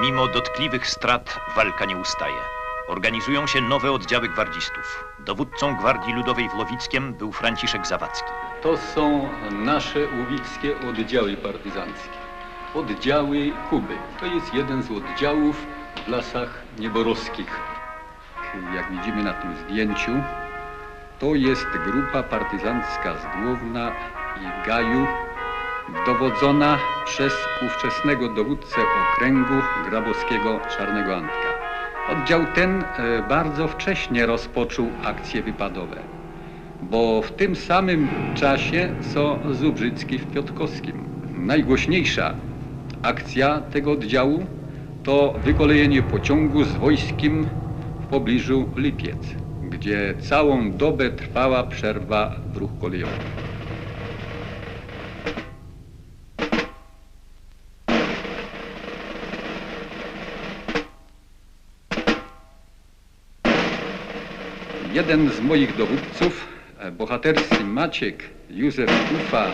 Mimo dotkliwych strat walka nie ustaje. Organizują się nowe oddziały gwardzistów. Dowódcą Gwardii Ludowej w Lowickiem był Franciszek Zawadzki. To są nasze łowickie oddziały partyzanckie. Oddziały Kuby. To jest jeden z oddziałów w lasach nieborowskich. Jak widzimy na tym zdjęciu, to jest grupa partyzancka z Główna i Gaju, dowodzona przez ówczesnego dowódcę okręgu grabowskiego Czarnego Antka. Oddział ten e, bardzo wcześnie rozpoczął akcje wypadowe bo w tym samym czasie co Zubrzycki w Piotkowskim. Najgłośniejsza akcja tego oddziału to wykolejenie pociągu z wojskiem w pobliżu Lipiec, gdzie całą dobę trwała przerwa w ruch kolejowy. Jeden z moich dowódców, e, bohaterski Maciek Józef Ufa,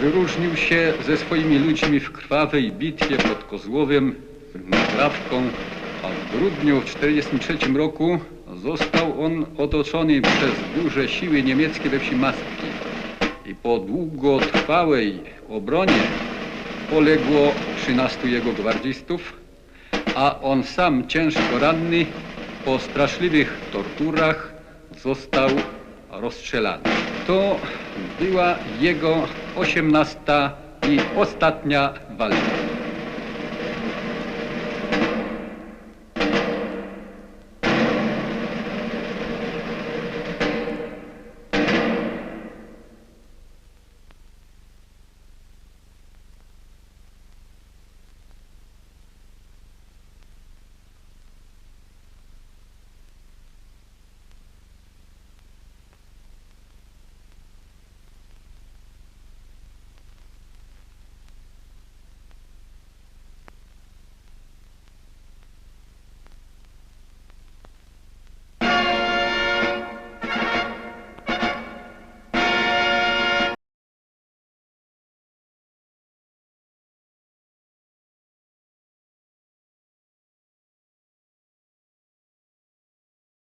wyróżnił się ze swoimi ludźmi w krwawej bitwie pod Kozłowem nad Rawką, a w grudniu w 1943 roku został on otoczony przez duże siły niemieckie we wsi Mastki. I po długotrwałej obronie poległo 13 jego gwardzistów, a on sam ciężko ranny po straszliwych torturach został rozstrzelany. To była jego osiemnasta i ostatnia walka.